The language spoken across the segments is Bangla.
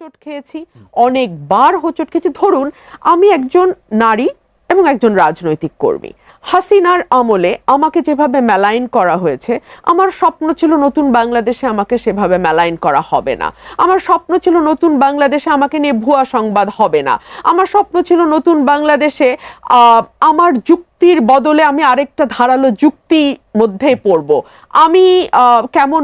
হোঁচট খেয়েছি, অনেকবার হোঁচট খেয়েছি। ধরুন, আমি একজন নারী এবং একজন রাজনৈতিক কর্মী। হাসিনার আমলে আমাকে যেভাবে মেলাইন করা হয়েছে, আমার স্বপ্ন ছিল নতুন বাংলাদেশে আমাকে সেভাবে মেলাইন করা হবে না। আমার স্বপ্ন ছিল নতুন বাংলাদেশে আমাকে নিয়ে ভুয়া সংবাদ হবে না। আমার স্বপ্ন ছিল নতুন বাংলাদেশে আমার যুক্তির বদলে আমি আরেকটা ধারালো যুক্তি মধ্যে পড়ব। আমি কেমন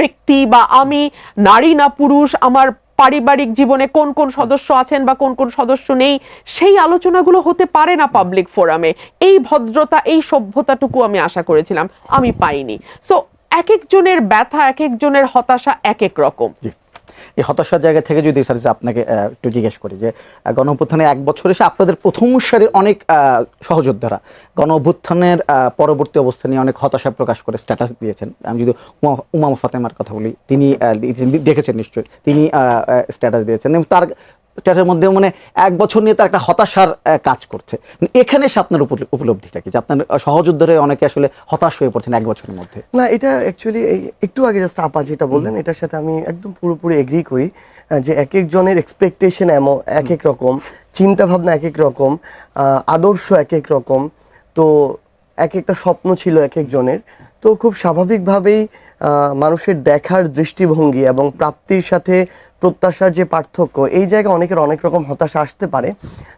ব্যক্তি বা আমি নারী না পুরুষ, আমার পারিবারিক জীবনে কোন কোন সদস্য আছেন বা কোন কোন সদস্য নেই, সেই আলোচনাগুলো হতে পারে না পাবলিক ফোরামে এই ভদ্রতা, এই সভ্যতাটুকু আমি আশা করেছিলাম, আমি পাইনি। সো এক একজনের ব্যথা এক একজনের হতাশা এক এক রকম এই হতাশার জায়গা থেকে যদি স্যার আপনাকে একটু জিজ্ঞেস করি যে গণঅভ্যুত্থানে গণ অভ্যুত্থানে এক বছর এসে আপনাদের প্রথম সারির অনেক সহযোদ্ধারা গণ অভ্যুত্থানের পরবর্তী অবস্থা নিয়ে অনেক হতাশা প্রকাশ করে স্ট্যাটাস দিয়েছেন। আমি যদি উমা- উমা ফাতেমার কথা বলি, তিনি দেখেছেন নিশ্চয়ই, তিনি স্ট্যাটাস দিয়েছেন। এবং তার স্ট্যাটাসের মধ্যে মানে এক বছর নিয়ে তার একটা হতাশার কাজ করছে। মানে এখানে এসে আপনার উপলব্ধিটা কি? যে আপনার সহযোদ্ধারা অনেকে আসলে হতাশ হয়ে পড়ছেন এক বছরের মধ্যে। না এটা অ্যাকচুয়ালি একটু আগে জাস্ট আপা যেটা বললেন এটার সাথে আমি একদম পুরোপুরি এগ্রি করি যে এক একজনের এক্সপেকটেশন এমন এক এক রকম চিন্তা ভাবনা এক এক রকম আদর্শ এক এক রকম তো এক একটা স্বপ্ন ছিল এক একজনের তো খুব স্বাভাবিকভাবেই মানুষের দেখার দৃষ্টিভঙ্গি এবং প্রাপ্তির সাথে প্রত্যাশার যে পার্থক্য এই জায়গায় অনেকের অনেক রকম হতাশা আসতে পারে।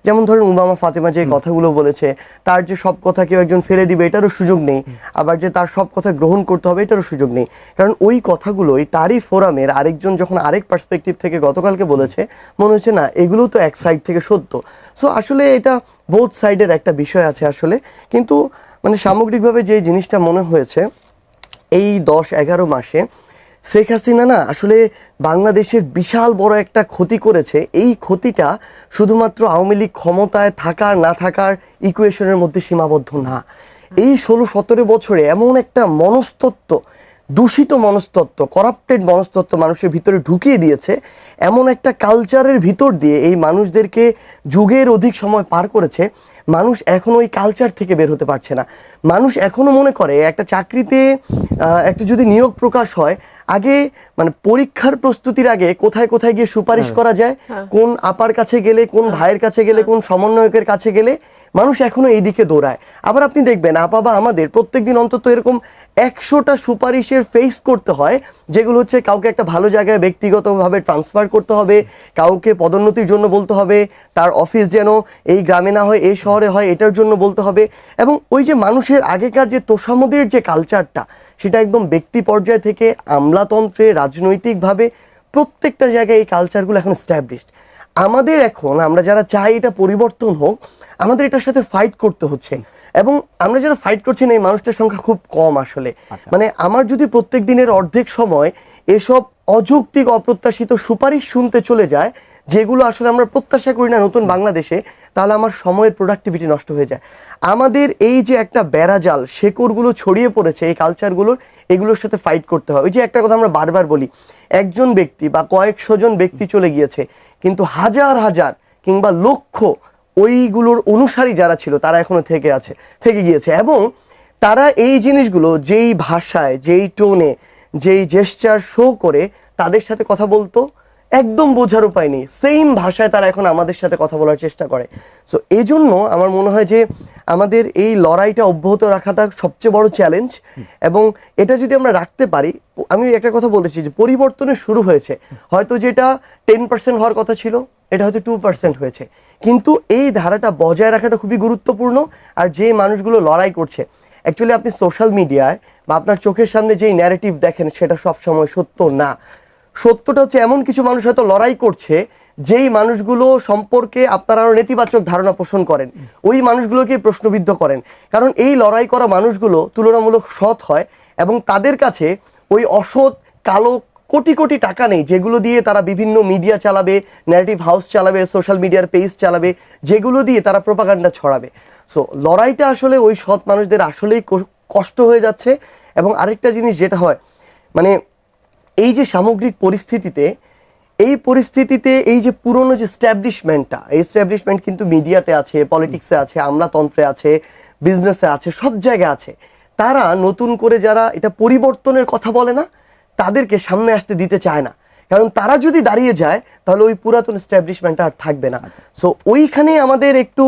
যেমন ধরুন উমামা ফাতেমা যে কথাগুলো বলেছে তার যে সব কথা কেউ একজন ফেলে দিবে এটারও সুযোগ নেই। আবার যে তার সব কথা গ্রহণ করতে হবে এটারও সুযোগ নেই। কারণ ওই কথাগুলোই তারই ফোরামের আরেকজন যখন আরেক পার্সপেক্টিভ থেকে গতকালকে বলেছে মনে হচ্ছে না এগুলো তো এক সাইড থেকে সত্য। সো আসলে এটা বোথ সাইডের একটা বিষয় আছে আসলে। কিন্তু মানে সামগ্রিকভাবে যে জিনিসটা মনে হয়েছে এই দশ এগারো মাসে শেখ হাসিনা না আসলে বাংলাদেশের বিশাল বড় একটা ক্ষতি করেছে। এই ক্ষতিটা শুধুমাত্র আওয়ামী লীগ ক্ষমতায় থাকার, না থাকার ইকুয়েশনের মধ্যে সীমাবদ্ধ না। এই ষোলো সতেরো বছরে এমন একটা মনস্তত্ত্ব, দূষিত মনস্তত্ত্ব করাপ্টেড মনস্তত্ত্ব মানুষের ভিতরে ঢুকিয়ে দিয়েছে। এমন একটা কালচারের ভিতর দিয়ে এই মানুষদেরকে যুগের অধিক সময় পার করেছে। মানুষ এখন ওই কালচার থেকে বের হতে পারছে না। মানুষ এখনও মনে করে, একটা চাকরিতে একটা যদি নিয়োগ প্রকাশ হয় আগে মানে পরীক্ষার প্রস্তুতির আগে কোথায় কোথায় গিয়ে সুপারিশ করা যায় কোন আপার কাছে গেলে কোন ভাইয়ের কাছে গেলে কোন সমন্বয়কের কাছে গেলে মানুষ এখনও এই দিকে দৌড়ায়। আবার আপনি দেখবেন আপা বা আমাদের প্রত্যেকদিন অন্তত এরকম একশোটা সুপারিশের ফেস করতে হয় যেগুলো হচ্ছে কাউকে একটা ভালো জায়গায় ব্যক্তিগতভাবে ট্রান্সফার করতে হবে কাউকে পদোন্নতির জন্য বলতে হবে তার অফিস যেন এই গ্রামে না হয় এই শহরে হয় এটার জন্য বলতে হবে। এবং ওই যে মানুষের আগেকার যে তোষামদের যে কালচারটা সেটা একদম ব্যক্তি পর্যায় থেকে আমলাতন্ত্রে রাজনৈতিকভাবে প্রত্যেকটা জায়গায় এই কালচারগুলো এখন স্ট্যাবলিশড আমাদের এখন আমরা যারা চাই এটা পরিবর্তন হোক আমাদের এটার সাথে ফাইট করতে হচ্ছে। এবং আমরা যারা ফাইট করছি না এই মানুষটার সংখ্যা খুব কম আসলে। মানে আমার যদি প্রত্যেক দিনের অর্ধেক সময় এসব অযৌক্তিক অপ্রত্যাশিত সুপারিশ শুনতে চলে যায় যেগুলো আসলে আমরা প্রত্যাশা করি না নতুন বাংলাদেশে তাহলে আমার সময়ের প্রোডাক্টিভিটি নষ্ট হয়ে যায়। আমাদের এই যে একটা বেড়াজাল শেকড়গুলো ছড়িয়ে পড়েছে, এই কালচারগুলোর এগুলোর সাথে ফাইট করতে হয়। ওই যে একটা কথা আমরা বারবার বলি, একজন ব্যক্তি বা কয়েকশো জন ব্যক্তি চলে গিয়েছে, কিন্তু হাজার হাজার কিংবা লক্ষ ওইগুলোর অনুসারী যারা ছিল, তারা এখনও থেকে আছে, থেকে গিয়েছে। এবং তারা এই জিনিসগুলো, যেই ভাষায়, যেই টোনে যেই জেস্টার শো করে, তাদের সাথে কথা বলতো একদম বোঝার উপায় নেই। সেম ভাষায় তারা এখন আমাদের সাথে কথা বলার চেষ্টা করে। সো এই জন্য আমার মনে হয় যে আমাদের এই লড়াইটা অব্যাহত রাখাটা সবচেয়ে বড় চ্যালেঞ্জ এবং এটা যদি আমরা রাখতে পারি, আমি একটা কথা বলেছি যে পরিবর্তনের শুরু হয়েছে। হয়তো যেটা টেন পার্সেন্ট হওয়ার কথা ছিল, এটা হয়তো টু পার্সেন্ট হয়েছে। কিন্তু এই ধারাটা বজায় রাখাটা খুবই গুরুত্বপূর্ণ আর যে মানুষগুলো লড়াই করছে। অ্যাকচুয়ালি আপনি সোশ্যাল মিডিয়ায় বা আপনার চোখের সামনে যেই ন্যারেটিভ দেখেন, সেটা সবসময় সত্য না। সত্যটা হচ্ছে এমন কিছু মানুষ হয়তো লড়াই করছে, যেই মানুষগুলো সম্পর্কে আপনারা আরও নেতিবাচক ধারণা পোষণ করেন। ওই মানুষগুলোকে প্রশ্নবিদ্ধ করেন। কারণ এই লড়াই করা মানুষগুলো তুলনামূলক সৎ হয় এবং তাদের কাছে ওই অসৎ কালো কোটি কোটি টাকা নেই, যেগুলো দিয়ে তারা বিভিন্ন মিডিয়া চালাবে ন্যারেটিভ হাউস চালাবে সোশ্যাল মিডিয়ার পেজ চালাবে, যেগুলো দিয়ে তারা প্রোপাগান্ডা ছড়াবে। সো লড়াইটা আসলে ওই সৎ মানুষদের আসলেই কষ- কষ্ট হয়ে যাচ্ছে এবং আরেকটা জিনিস যেটা হয় মানে এই যে সামগ্রিক পরিস্থিতিতে, এই পরিস্থিতিতে এই যে পুরনো যে স্ট্যাবলিশমেন্টটা এই স্ট্যাবলিশমেন্ট কিন্তু মিডিয়াতে আছে পলিটিক্সে আছে, আমলাতন্ত্রে আছে বিজনেসে আছে, সব জায়গায় আছে। তারা নতুন করে যারা এটা পরিবর্তনের কথা বলে না, তাদেরকে সামনে আসতে দিতে চায় না। কারণ তারা যদি দাঁড়িয়ে যায়, তাহলে ওই পুরাতন এস্টাবলিশমেন্টটা আর থাকবে না। সো ওইখানে আমাদের একটু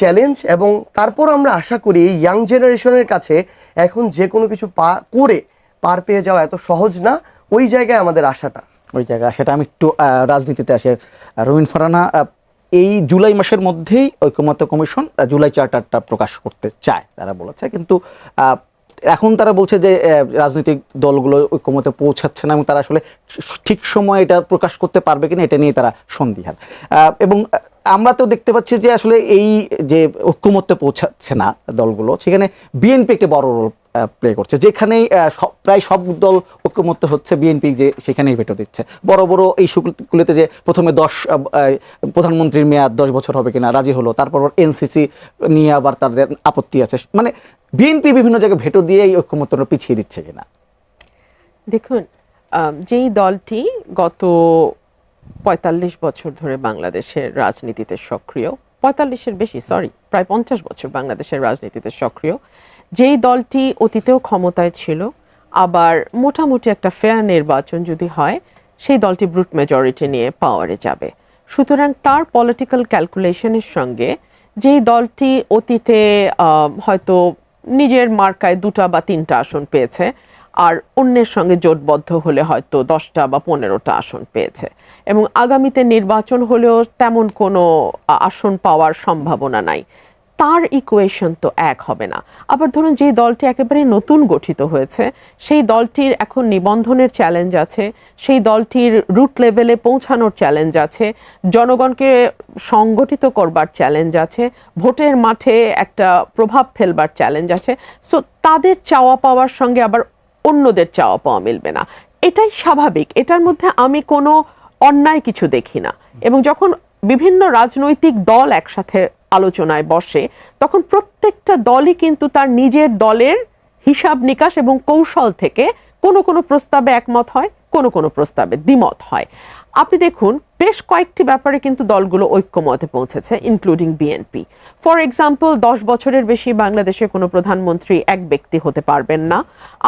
চ্যালেঞ্জ এবং তারপর আমরা আশা করি এই ইয়াং জেনারেশনের কাছে এখন যে কোনো কিছু পা, করে পার পেয়ে যাওয়া এত সহজ না। ওই জায়গায় আমাদের আশাটা। ওই জায়গা সেটা আমি একটু রাজনীতিতে আসে। রবীন ফারানা এই জুলাই মাসের মধ্যেই ঐক্যমত্য কমিশন জুলাই চার্টারটা প্রকাশ করতে চায়, তারা বলেছে। কিন্তু এখন তারা বলছে যে রাজনৈতিক দলগুলো ঐক্যমতে পৌঁছাচ্ছে না এবং তারা আসলে ঠিক সময় এটা প্রকাশ করতে পারবে কিনা এটা নিয়ে তারা সন্দিহান। এবং আমরা তো দেখতে পাচ্ছি যে আসলে এই যে ঐক্যমত্যে পৌঁছাচ্ছে না দলগুলো, সেখানে বিএনপি একটি বড় রোল প্লে করছে সব- প্রায় সব দল ঐক্যমত্য হচ্ছে বিএনপি যে সেখানেই ভেটো দিচ্ছে। বড় বড় এই সুগুলিতে যে প্রথমে দশ প্রধানমন্ত্রীর মেয়াদ দশ বছর হবে কিনা, রাজি হলো, তারপর এনসিসি নিয়ে আবার তাদের আপত্তি আছে মানে বিএনপি বিভিন্ন জায়গায় ভেটো দিয়ে এই ঐক্যমত্যটা পিছিয়ে দিচ্ছে কিনা। দেখুন যেই দলটি গত পঁয়তাল্লিশ বছর ধরে বাংলাদেশের রাজনীতিতে সক্রিয়, পঁয়তাল্লিশের বেশি সরি প্রায় পঞ্চাশ বছর বাংলাদেশের রাজনীতিতে সক্রিয়। যেই দলটি অতীতেও ক্ষমতায় ছিল, আবার মোটামুটি একটা ফেয়ার নির্বাচন যদি হয়, সেই দলটি ব্রুট মেজরিটি নিয়ে পাওয়ারে যাবে। সুতরাং তার পলিটিক্যাল ক্যালকুলেশনের সঙ্গে যেই দলটি অতীতে হয়তো নিজের মার্কায় দুটা বা তিনটা আসন পেয়েছে আর অন্যের সঙ্গে জোটবদ্ধ হলে হয়তো দশটা বা পনেরোটা আসন পেয়েছে। এবং আগামীতে নির্বাচন হলেও তেমন কোনো আসন পাওয়ার সম্ভাবনা নাই। তার ইকুয়েশন তো এক হবে না। আবার ধরুন যে দলটি একেবারে নতুন গঠিত হয়েছে, সেই দলটির এখন নিবন্ধনের চ্যালেঞ্জ আছে, সেই দলটির রুট লেভেলে পৌঁছানোর চ্যালেঞ্জ আছে, জনগণকে সংগঠিত করবার চ্যালেঞ্জ আছে, ভোটের মাঠে একটা প্রভাব ফেলবার চ্যালেঞ্জ আছে। সো তাদের চাওয়া পাওয়ার সঙ্গে আবার অন্যদের চাওয়া পাওয়া মিলবে না। এটাই স্বাভাবিক। এটার মধ্যে আমি কোনো অন্যায় কিছু দেখি না। এবং যখন বিভিন্ন রাজনৈতিক দল একসাথে আলোচনায় বসে, তখন প্রত্যেকটা দলই কিন্তু তার নিজের দলের হিসাব নিকাশ এবং কৌশল থেকে কোনো কোনো প্রস্তাবে একমত হয়। কোনো কোনো প্রস্তাবে দ্বিমত হয়। আপনি দেখুন বেশ কয়েকটি ব্যাপারে কিন্তু দলগুলো ঐক্যমতে পৌঁছেছে ইনক্লুডিং বিএনপি ফর এক্সাম্পল দশ বছরের বেশি বাংলাদেশে কোনো প্রধানমন্ত্রী এক ব্যক্তি হতে পারবেন না।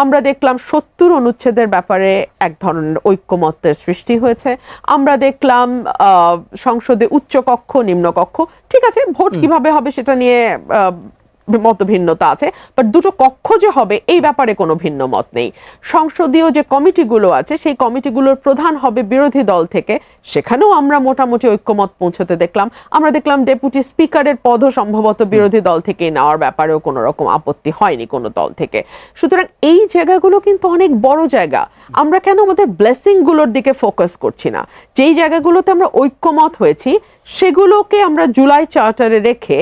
আমরা দেখলাম সত্তর অনুচ্ছেদের ব্যাপারে এক ধরনের ঐক্যমত্যের সৃষ্টি হয়েছে। আমরা দেখলাম সংসদে উচ্চকক্ষ নিম্নকক্ষ। ঠিক আছে ভোট কীভাবে হবে সেটা নিয়ে মত ভিন্নতা আছে বাট দুটো কক্ষ যে হবে, এই ব্যাপারে কোনো ভিন্ন মত নেই। সংসদীয় যে কমিটিগুলো আছে, সেই কমিটিগুলোর প্রধান হবে বিরোধী দল থেকে। সেখানেও আমরা মোটামুটি ঐক্যমত পৌঁছতে দেখলাম। আমরা দেখলাম ডেপুটি স্পিকারের পদও সম্ভবত বিরোধী দল থেকেই নেওয়ার ব্যাপারেও কোনো রকম আপত্তি হয়নি কোনো দল থেকে। সুতরাং এই জায়গাগুলো কিন্তু অনেক বড় জায়গা। আমরা কেন আমাদের ব্লেসিংগুলোর দিকে ফোকাস করছি না? যেই জায়গাগুলোতে আমরা ঐক্যমত হয়েছি, সেগুলোকে আমরা জুলাই চার্টারে রেখে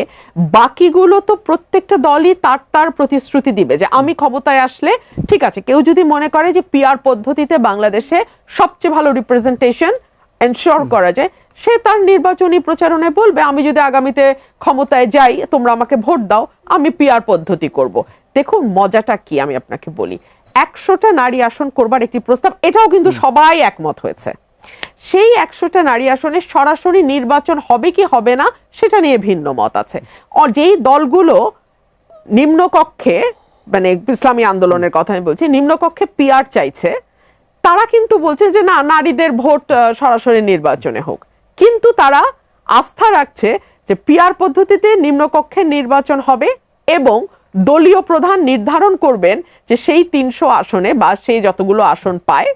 বাকিগুলো তো প্রত্যেকটা দলই তার তার প্রতিশ্রুতি দিবে যে আমি ক্ষমতায় আসলে ঠিক আছে। কেউ যদি মনে করে যে পিআর পদ্ধতিতে বাংলাদেশে সবচেয়ে ভালো রিপ্রেজেন্টেশন এনশিওর করা যায় সে তার নির্বাচনী প্রচারণায় বলবে আমি যদি আগামীতে ক্ষমতায় যাই তোমরা আমাকে ভোট দাও আমি পিআর পদ্ধতি করব। দেখুন মজাটা কি আমি আপনাকে বলি। একশোটা নারী আসন করবার একটি প্রস্তাব এটাও কিন্তু সবাই একমত হয়েছে। সেই একশোটা নারী আসনে সরাসরি নির্বাচন হবে কি হবে না সেটা নিয়ে ভিন্ন মত আছে। যেই দলগুলো নিম্নকক্ষে মানে ইসলামী আন্দোলনের কথা আমি বলছি, নিম্নকক্ষে পিআর চাইছে, তারা কিন্তু বলছে যে না, নারীদের ভোট সরাসরি নির্বাচনে হোক। কিন্তু তারা আস্থা রাখছে যে পিআর পদ্ধতিতে নিম্নকক্ষের নির্বাচন হবে এবং দলীয় প্রধান নির্ধারণ করবেন যে সেই তিনশো আসনে বা সেই যতগুলো আসন পায়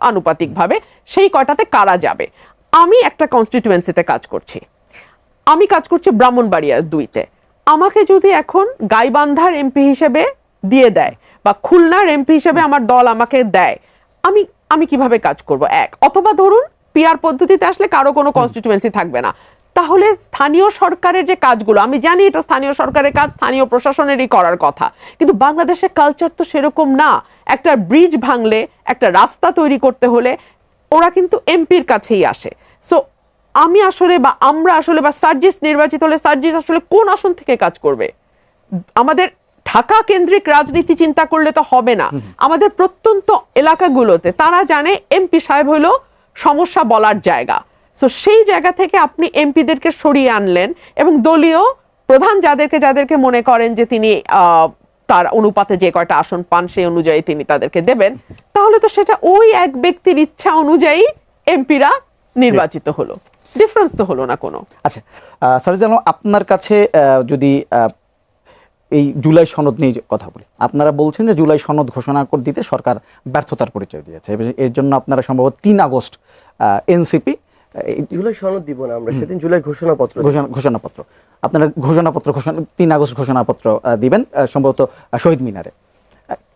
আনুপাতিকভাবে, সেই কয়টাতে কারা যাবে। আমি একটা কনস্টিটিউয়েন্সিতে কাজ করছি। আমি কাজ করছি ব্রাহ্মণবাড়িয়া দুইতে। আমাকে যদি এখন গাইবান্ধার এমপি হিসেবে দিয়ে দেয় বা খুলনার এমপি হিসেবে আমার দল আমাকে দেয় আমি আমি কীভাবে কাজ করব? এক অথবা ধরুন পিআর পদ্ধতিতে আসলে কারও কোনো কনস্টিটিউয়েন্সি থাকবে না। তাহলে স্থানীয় সরকারের যে কাজগুলো আমি জানি এটা স্থানীয় সরকারের কাজ স্থানীয় প্রশাসনেরই করার কথা কিন্তু বাংলাদেশের কালচার তো সেরকম না। একটা ব্রিজ ভাঙলে একটা রাস্তা তৈরি করতে হলে ওরা কিন্তু এমপির কাছেই আসে। সো আমি আসলে বা আমরা আসলে বা সার্জিস নির্বাচিত হলে সার্জিস আসলে কোন আসন থেকে কাজ করবে? আমাদের ঢাকা কেন্দ্রিক রাজনীতি চিন্তা করলে তো হবে না। আমাদের প্রত্যন্ত এলাকাগুলোতে তারা জানে এমপি সাহেব হলো সমস্যা বলার জায়গা। সো সেই জায়গা থেকে আপনি এমপিদেরকে সরিয়ে আনলেন এবং দলীয় প্রধান যাদেরকে যাদেরকে মনে করেন যে তিনি আহ, তার অনুপাতে যে কয়টা আসন পান সেই অনুযায়ী তিনি তাদেরকে দেবেন তাহলে তো সেটা ওই এক ব্যক্তির ইচ্ছা অনুযায়ী এমপিরা নির্বাচিত হলো। ডিফারেন্স তো হলো না কোনো। আচ্ছা স্যার জানো আপনার কাছে যদি এই জুলাই সনদ নিয়ে কথা বলি আপনারা বলছেন যে জুলাই সনদ ঘোষণা করে দিতে সরকার ব্যর্থতার পরিচয় দিয়েছে। এর জন্য আপনারা সম্ভবত তিন আগস্ট এনসিপি জুলাই সনদ দিব না আমরা সেদিন জুলাই ঘোষণাপত্র ঘোষণা ঘোষণাপত্র। আপনারা ঘোষণাপত্র ঘোষণা তিন আগস্ট ঘোষণাপত্র দিবেন সম্ভবত শহীদ মিনারে।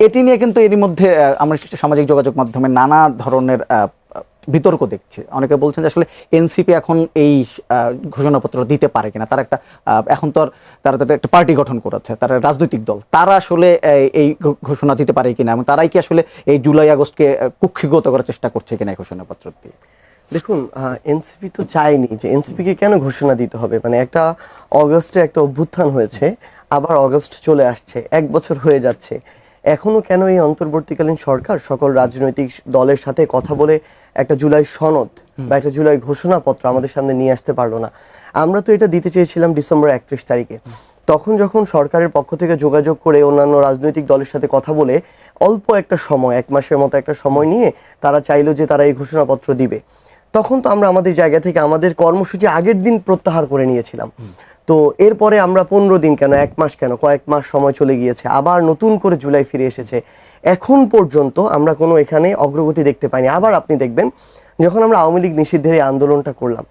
এটি নিয়ে কিন্তু এরই মধ্যে আহ, আমরা সামাজিক যোগাযোগ মাধ্যমে নানা ধরনের বিতর্ক দেখছে। অনেকে বলছেন যে আসলে এনসিপি এখন এই ঘোষণাপত্র দিতে পারে কিনা। তারা একটা এখন তো তারা তো একটা পার্টি গঠন করেছে তারা রাজনৈতিক দল। তারা আসলে এই ঘোষণা দিতে পারে কিনা এবং তারাই কি আসলে এই জুলাই আগস্টকে কুক্ষিগত করার চেষ্টা করছে কিনা এই ঘোষণাপত্র দিয়ে? দেখুন এনসিপি তো চায়নি যে এনসিপি কে কেন ঘোষণা দিতে হবে। মানে একটা অগস্টে একটা অভ্যুত্থান হয়েছে, আবার অগস্ট চলে আসছে, এক বছর হয়ে যাচ্ছে। এখনও কেন এই অন্তর্বর্তীকালীন সরকার সকল রাজনৈতিক দলের সাথে কথা বলে একটা জুলাই সনদ বা একটা জুলাই ঘোষণাপত্র আমাদের সামনে নিয়ে আসতে পারল না? আমরা তো এটা দিতে চেয়েছিলাম ডিসেম্বর একত্রিশ তারিখে। তখন যখন সরকারের পক্ষ থেকে যোগাযোগ করে অন্যান্য রাজনৈতিক দলের সাথে কথা বলে অল্প একটা সময়, এক মাসের মতো একটা সময় নিয়ে তারা চাইলো যে তারা এই ঘোষণাপত্র দিবে। তখন তো আমরা আমাদের জায়গা থেকে আমাদের কর্মসূচি আগের দিন প্রত্যাহার করে নিয়েছিলাম। তো এরপরে আমরা পনেরো দিন কেন, এক মাস কেন, কয়েক মাস সময় চলে গিয়েছে, আবার নতুন করে জুলাই ফিরে এসেছে। এখন পর্যন্ত আমরা কোনো এখানে অগ্রগতি দেখতে পাইনি। আবার আপনি দেখবেন, যখন আমরা আওয়ামী লীগ নিষিদ্ধের এই আন্দোলনটা করলাম,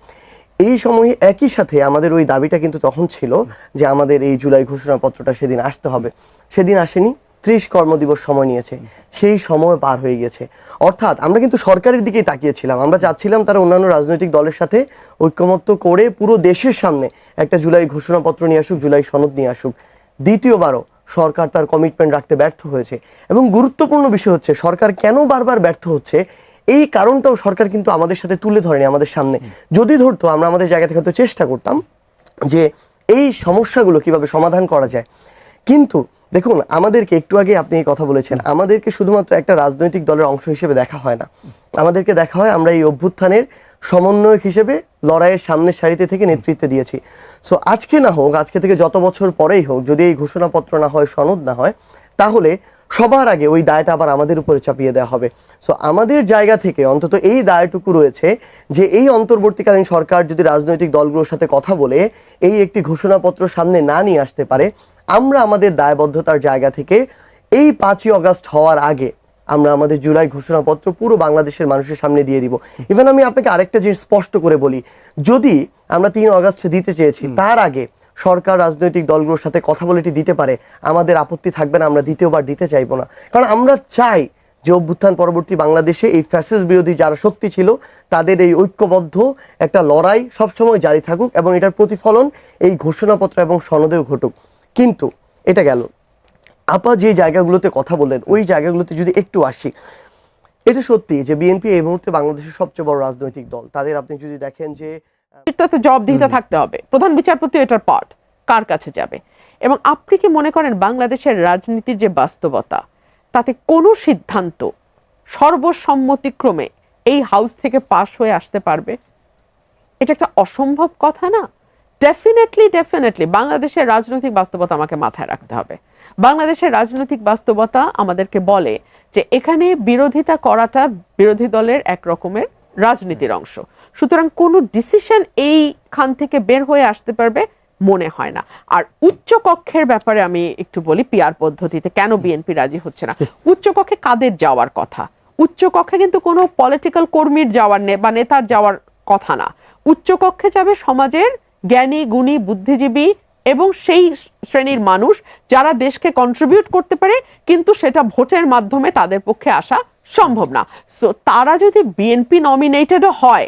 এই সময়ে একই সাথে আমাদের ওই দাবিটা কিন্তু তখন ছিল যে আমাদের এই জুলাই ঘোষণাপত্রটা সেদিন আসতে হবে। সেদিন আসেনি ত্রিশ কর্মদিবস সময় নিয়েছে। সেই সময় পার হয়ে গেছে। অর্থাৎ আমরা কিন্তু সরকারের দিকেই তাকিয়েছিলাম। আমরা চাচ্ছিলাম তারা অন্যান্য রাজনৈতিক দলের সাথে ঐক্যমত্য করে পুরো দেশের সামনে একটা জুলাই ঘোষণাপত্র নিয়ে আসুক, জুলাই সনদ নিয়ে আসুক। দ্বিতীয়বারও সরকার তার কমিটমেন্ট রাখতে ব্যর্থ হয়েছে। এবং গুরুত্বপূর্ণ বিষয় হচ্ছে, সরকার কেন বারবার ব্যর্থ হচ্ছে? এই কারণটাও সরকার কিন্তু আমাদের সাথে তুলে ধরেনি আমাদের সামনে। যদি ধরতো, আমরা আমাদের জায়গা থেকে হয়তো চেষ্টা করতাম যে এই সমস্যাগুলো কীভাবে সমাধান করা যায়। কিন্তু দেখুন, আমাদেরকে একটু আগে আপনি কথা বলেছেন, আমাদেরকে শুধুমাত্র একটা রাজনৈতিক দলের অংশ হিসেবে দেখা হয় না। আমাদেরকে দেখা হয়, আমরা এই অভ্যুত্থানের সমন্বয়ক হিসেবে লড়াইয়ের সামনের সারিতে থেকে নেতৃত্ব দিয়েছি। সো আজকে না হোক, আজকে থেকে যত বছর পরেই হোক, যদি এই ঘোষণাপত্র না হয়, সনদ না হয়, তাহলে সবার আগে ওই দায়টা আবার আমাদের উপরে চাপিয়ে দেওয়া হবে। সো আমাদের জায়গা থেকে অন্তত এই দায়টুকু রয়েছে যে, এই অন্তর্বর্তীকালীন সরকার যদি রাজনৈতিক দলগুলোর সাথে কথা বলে, এই একটি ঘোষণাপত্র সামনে না নিয়ে আসতে পারে আমরা আমাদের দায়বদ্ধতার জায়গা থেকে এই পাঁচই অগাস্ট হওয়ার আগে আমরা আমাদের জুলাই ঘোষণাপত্র পুরো বাংলাদেশের মানুষের সামনে দিয়ে দিব। ইভেন আমি আপনাকে আরেকটা জিনিস স্পষ্ট করে বলি যদি আমরা তিন অগস্ট দিতে চেয়েছি তার আগে সরকার রাজনৈতিক দলগুলোর সাথে কথা বলে এটি দিতে পারে আমাদের আপত্তি থাকবে না আমরা দ্বিতীয়বার দিতে চাইব না। কারণ আমরা চাই যে অভ্যুত্থান পরবর্তী বাংলাদেশে এই ফ্যাসিস বিরোধী যারা শক্তি ছিল তাদের এই ঐক্যবদ্ধ একটা লড়াই সবসময় জারি থাকুক এবং এটার প্রতিফলন এই ঘোষণাপত্র এবং সনদেও ঘটুক। কিন্তু এটা গেল। আপা যে জায়গাগুলোতে কথা বললেন ওই জায়গাগুলোতে যদি একটু আসি এটা সত্যি যে বিএনপি এই মুহূর্তে বাংলাদেশের সবচেয়ে বড় রাজনৈতিক দল। তাদের আপনি যদি দেখেন যে জবাবদিহিতা থাকতে হবে। প্রধান বিচারপতি এটার পার্ট কার কাছে যাবে? এবং আপনি কি মনে করেন বাংলাদেশের রাজনীতির যে বাস্তবতা তাতে কোনো সিদ্ধান্ত সর্বসম্মতিক্রমে এই হাউস থেকে পাশ হয়ে আসতে পারবে? এটা একটা অসম্ভব কথা না? ডেফিনেটলি ডেফিনেটলি বাংলাদেশের রাজনৈতিক বাস্তবতা আমাকে মাথায় রাখতে হবে। বাংলাদেশের রাজনৈতিক বাস্তবতা আমাদেরকে বলে যে এখানে বিরোধিতা করাটা বিরোধী দলের এক রকমের রাজনীতির অংশ। সুতরাং কোনো ডিসিশন এইখান থেকে বের হয়ে আসতে পারবে মনে হয় না। আর উচ্চ কক্ষের ব্যাপারে আমি একটু বলি পিয়ার পদ্ধতিতে কেন বিএনপি রাজি হচ্ছে না? উচ্চ কক্ষে কাদের যাওয়ার কথা? উচ্চ কক্ষে কিন্তু কোনো পলিটিক্যাল কর্মীর যাওয়ার বা নেতার যাওয়ার কথা না। উচ্চ কক্ষে যাবে সমাজের জ্ঞানী গুণী বুদ্ধিজীবী এবং সেই শ্রেণির মানুষ যারা দেশকে কন্ট্রিবিউট করতে পারে কিন্তু সেটা ভোটের মাধ্যমে তাদের পক্ষে আসা সম্ভব না। সো তারা যদি বিএনপি নমিনেটেডও হয়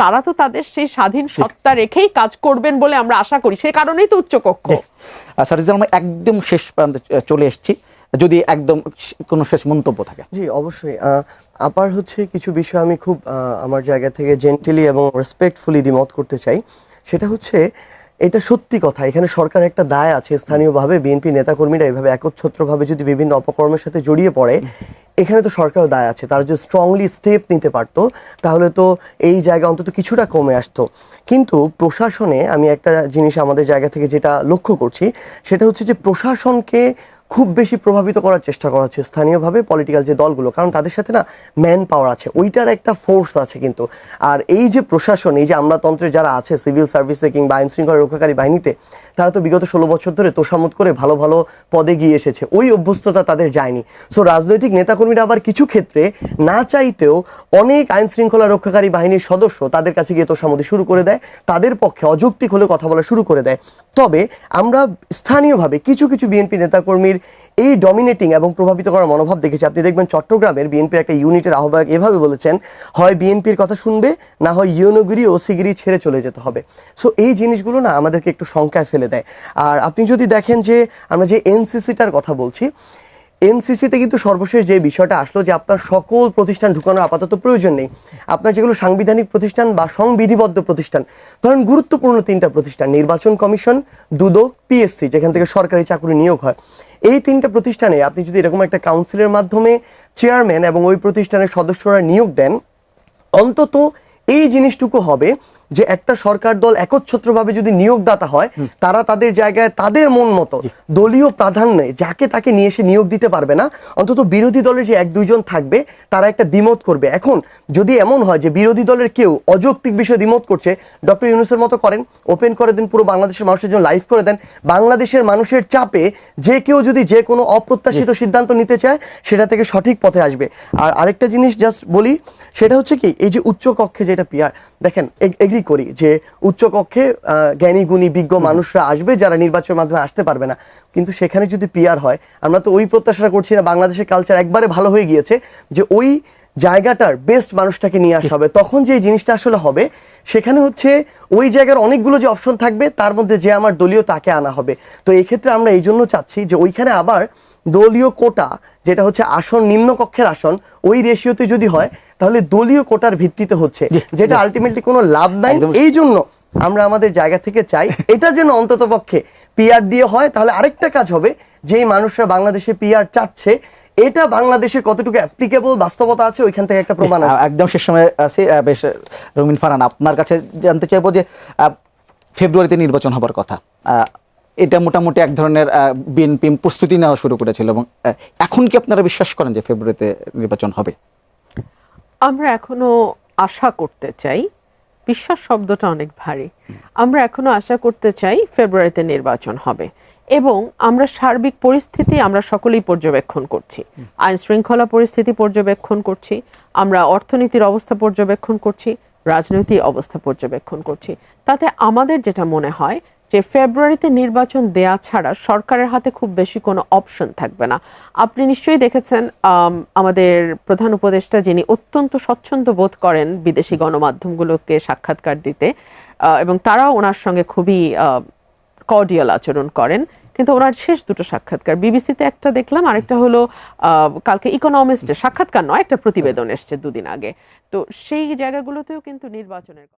তারা তো তাদের সেই স্বাধীন সত্তা রেখেই কাজ করবেন বলে আমরা আশা করি। সেই কারণেই তো উচ্চকক্ষ। স্যার আমরা একদম শেষ প্রান্তে চলে এসেছি। যদি একদম কোনো শেষ মন্তব্য থাকে। জি অবশ্যই। আপার হচ্ছে কিছু বিষয় আমি খুব আমার জায়গা থেকে জেন্টেলি এবং রেসপেক্টফুলি দ্বিমত করতে চাই। সেটা হচ্ছে, এটা সত্যি কথা। এখানে সরকার একটা দায় আছে, স্থানীয়ভাবে বিএনপি নেতাকর্মীরা এভাবে একচ্ছত্রভাবে যদি বিভিন্ন অপকর্মের সাথে জড়িয়ে পড়ে এখানে তো সরকারও দায় আছে, তারা যদি স্ট্রংলি স্টেপ নিতে পারতো, তাহলে তো এই জায়গা অন্তত কিছুটা কমে আসতো। কিন্তু প্রশাসনে আমি একটা জিনিস আমাদের জায়গা থেকে যেটা লক্ষ্য করছি, সেটা হচ্ছে যে প্রশাসনকে খুব বেশি প্রভাবিত করার চেষ্টা করা হচ্ছে স্থানীয়ভাবে পলিটিক্যাল যে দলগুলো, কারণ তাদের সাথে না ম্যান পাওয়ার আছে, ওইটার একটা ফোর্স আছে কিন্তু। আর এই যে প্রশাসন, এই যে আমলাতন্ত্রের যারা আছে সিভিল সার্ভিসে কিংবা আইন শৃঙ্খলা রক্ষাকারী বাহিনীতে, তারা তো বিগত ষোলো বছর ধরে তোষামত করে ভালো ভালো পদে গিয়ে এসেছে, ওই অভ্যস্ততা তাদের যায়নি। সো রাজনৈতিক নেতাকর্মীরা আবার কিছু ক্ষেত্রে না চাইতেও অনেক আইন শৃঙ্খলা রক্ষাকারী বাহিনীর সদস্য তাদের কাছে গিয়ে তোষামতি শুরু করে দেয়, তাদের পক্ষে অযৌক্তিক হলে কথা বলা শুরু করে দেয়। তবে আমরা স্থানীয়ভাবে কিছু কিছু বিএনপি নেতাকর্মীর এই ডমিনেটিং এবং প্রভাবিত করার মনোভাব দেখেছি। আপনি দেখবেন চট্টগ্রামের বিএনপির একটা ইউনিটের আহ্বায়ক এভাবে বলেছেন, হয় বিএনপির কথা শুনবে, না হয় ইউনোগিরি সিগিরি ছেড়ে চলে যেতে হবে। সো এই জিনিসগুলো না আমাদেরকে একটু শঙ্কায় ফেলে দেয়। আর আপনি যদি দেখেন যে আমরা যে এনসিসিটার কথা বলছি এনসিসিতে কিন্তু সর্বশেষ যে বিষয়টা আসলো যে আপনার সকল প্রতিষ্ঠান ঢুকানোর আপাতত প্রয়োজন নেই। আপনার যেগুলো সাংবিধানিক প্রতিষ্ঠান বা সংবিধিবদ্ধ প্রতিষ্ঠান, ধরেন গুরুত্বপূর্ণ তিনটা প্রতিষ্ঠান, নির্বাচন কমিশন, দুদক, পিএসসি, যেখান থেকে সরকারি চাকরি নিয়োগ হয়। এই তিনটা প্রতিষ্ঠানে আপনি যদি এরকম একটা কাউন্সিলের মাধ্যমে চেয়ারম্যান এবং ওই প্রতিষ্ঠানের সদস্যরা নিয়োগ দেন, অন্তত এই জিনিসটুকু হবে যে একটা সরকার দল একচ্ছত্রভাবে যদি নিয়োগদাতা হয় তারা তাদের জায়গায় তাদের মন মতো দলীয় প্রাধান্যে যাকে তাকে নিয়ে এসে নিয়োগ দিতে পারবে না অন্তত বিরোধী দলের যে এক দুইজন থাকবে তারা একটা দ্বিমত করবে। এখন যদি এমন হয় যে বিরোধী দলের কেউ অযৌক্তিক বিষয়ে দ্বিমত করছে ডক্টর ইউনুসের মতো করেন ওপেন করে দেন পুরো বাংলাদেশের মানুষের জন্য লাইভ করে দেন বাংলাদেশের মানুষের চাপে যে কেউ যদি যে কোনো অপ্রত্যাশিত সিদ্ধান্ত নিতে চায় সেটা থেকে সঠিক পথে আসবে। আর আরেকটা জিনিস জাস্ট বলি সেটা হচ্ছে কি এই যে উচ্চ কক্ষে যেটা পিয়ার দেখেন এগ্রি করি যে উচ্চ কক্ষে আহ, জ্ঞানী গুণী বিজ্ঞ মানুষরা আসবে যারা নির্বাচনের মাধ্যমে আসতে পারবে না। কিন্তু সেখানে যদি পিয়ার হয় আমরা তো ওই প্রত্যাশা করছি না বাংলাদেশের কালচার একবারে ভালো হয়ে গিয়েছে যে ওই জায়গাটার বেস্ট মানুষটাকে নিয়ে আসা হবে। তখন যে জিনিসটা আসলে হবে সেখানে হচ্ছে ওই জায়গার অনেকগুলো যে অপশন থাকবে তার মধ্যে যে আমার দলীয় তাকে আনা হবে। তো এই ক্ষেত্রে আমরা এই জন্য চাচ্ছি যে ওইখানে আবার দলীয় কোটা যেটা হচ্ছে আসন নিম্নকক্ষের আসন ওই রেশিওতে যদি হয় তাহলে দলীয় কোটার ভিত্তিতে হচ্ছে। যেটা আলটিমেটলি কোনো লাভ নাই এই জন্য আমরা আমাদের জায়গা থেকে চাই এটা যেন অন্তত পক্ষে পিআর দিয়ে হয় তাহলে আরেকটা কাজ হবে যেই মানুষরা বাংলাদেশে পিআর চাচ্ছে এটা বাংলাদেশে কতটুকু অ্যাপ্লিকেবল বাস্তবতা আছে ওইখান থেকে একটা প্রমাণ একদম শেষ সময় আছে বেশ রঙিন ফারান আপনার কাছে জানতে চাইব যে ফেব্রুয়ারিতে নির্বাচন হবার কথা। আহ, এটা মোটামুটি এক ধরনের বিএনপি প্রস্তুতি নেওয়া শুরু করেছিল এবং এখন কি আপনারা বিশ্বাস করেন যে ফেব্রুয়ারিতে নির্বাচন হবে? আমরা এখনও আশা করতে চাই, বিশ্বাস শব্দটা অনেক ভারী, আমরা এখনও আশা করতে চাই ফেব্রুয়ারিতে নির্বাচন হবে এবং আমরা সার্বিক পরিস্থিতি আমরা সকলেই পর্যবেক্ষণ করছি। আইন শৃঙ্খলা পরিস্থিতি পর্যবেক্ষণ করছি, আমরা অর্থনীতির অবস্থা পর্যবেক্ষণ করছি, রাজনৈতিক অবস্থা পর্যবেক্ষণ করছি। তাতে আমাদের যেটা মনে হয় যে ফেব্রুয়ারিতে নির্বাচন দেয়া ছাড়া সরকারের হাতে খুব বেশি কোনো অপশন থাকবে না। আপনি নিশ্চয়ই দেখেছেন আমাদের প্রধান উপদেষ্টা যিনি অত্যন্ত স্বচ্ছন্দ বোধ করেন বিদেশি গণমাধ্যমগুলোকে সাক্ষাৎকার দিতে এবং তারাও ওনার সঙ্গে খুবই কর্ডিয়াল আচরণ করেন। কিন্তু ওনার শেষ দুটো সাক্ষাৎকার, বিবিসিতে একটা দেখলাম, আরেকটা হলো কালকে ইকোনমিস্টের সাক্ষাৎকার নয়, একটা প্রতিবেদন এসছে দুদিন আগে। তো সেই জায়গাগুলোতেও কিন্তু নির্বাচনের